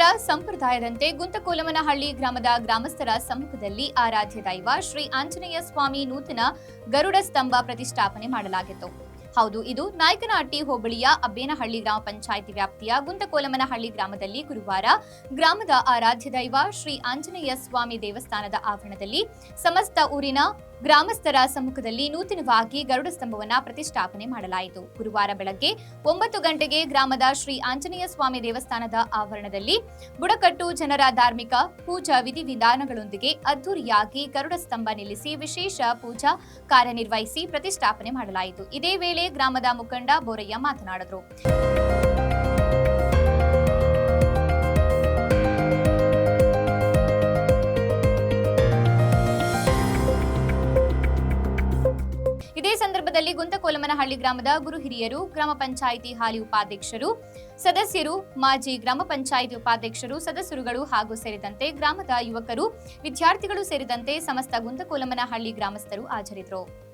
ಸಂಪ್ರದಾಯದಂತೆ ಗುಂತಕೋಲಮನಹಳ್ಳಿ ಗ್ರಾಮದ ಗ್ರಾಮಸ್ಥರ ಸಮ್ಮುಖದಲ್ಲಿ ಆರಾಧ್ಯ ದೈವ ಶ್ರೀ ಆಂಜನೇಯ ಸ್ವಾಮಿ ನೂತನ ಗರುಡ ಸ್ತಂಭ ಪ್ರತಿಷ್ಠಾಪನೆ ಮಾಡಲಾಗಿತ್ತು. ಹೌದು, ಇದು ನಾಯಕನಹಟ್ಟಿ ಹೋಬಳಿಯ ಅಬ್ಬೇನಹಳ್ಳಿ ಗ್ರಾಮ ಪಂಚಾಯಿತಿ ವ್ಯಾಪ್ತಿಯ ಗುಂತಕೋಲಮನಹಳ್ಳಿ ಗ್ರಾಮದಲ್ಲಿ ಗುರುವಾರ ಗ್ರಾಮದ ಆರಾಧ್ಯ ದೈವ ಶ್ರೀ ಆಂಜನೇಯ ಸ್ವಾಮಿ ದೇವಸ್ಥಾನದ ಆವರಣದಲ್ಲಿ ಸಮಸ್ತ ಊರಿನ ಗ್ರಾಮಸ್ಥರ ಸಮ್ಮುಖದಲ್ಲಿ ನೂತನವಾಗಿ ಗರುಡ ಸ್ತಂಭವನ್ನ ಪ್ರತಿಷ್ಠಾಪನೆ ಮಾಡಲಾಯಿತು. ಗುರುವಾರ ಬೆಳಗ್ಗೆ ಒಂಬತ್ತು ಗಂಟೆಗೆ ಗ್ರಾಮದ ಶ್ರೀ ಆಂಜನೇಯ ಸ್ವಾಮಿ ದೇವಸ್ಥಾನದ ಆವರಣದಲ್ಲಿ ಬುಡಕಟ್ಟು ಜನರ ಧಾರ್ಮಿಕ ಪೂಜಾ ವಿಧಿವಿಧಾನಗಳೊಂದಿಗೆ ಅದ್ದೂರಿಯಾಗಿ ಗರುಡ ಸ್ತಂಭ ನಿಲ್ಲಿಸಿ ವಿಶೇಷ ಪೂಜಾ ಕಾರ್ಯನಿರ್ವಹಿಸಿ ಪ್ರತಿಷ್ಠಾಪನೆ ಮಾಡಲಾಯಿತು. ಇದೇ ವೇಳೆ ಗ್ರಾಮದ ಮುಖಂಡ ಬೋರಯ್ಯ ಮಾತನಾಡಿದರು. ಸಂದರ್ಭದಲ್ಲಿ ಗುಂತಕೋಲಮನಹಳ್ಳಿ ಗ್ರಾಮದ ಗುರು ಹಿರಿಯರು, ಗ್ರಾಮ ಪಂಚಾಯಿತಿ ಹಾಲಿ ಉಪಾಧ್ಯಕ್ಷರು, ಸದಸ್ಯರು, ಮಾಜಿ ಗ್ರಾಮ ಪಂಚಾಯಿತಿ ಉಪಾಧ್ಯಕ್ಷರು, ಸದಸ್ಯರುಗಳು ಹಾಗೂ ಸೇರಿದಂತೆ ಗ್ರಾಮದ ಯುವಕರು, ವಿದ್ಯಾರ್ಥಿಗಳು ಸೇರಿದಂತೆ ಸಮಸ್ತ ಗುಂತಕೋಲಮನಹಳ್ಳಿ ಗ್ರಾಮಸ್ಥರು ಹಾಜರಿದ್ದರು.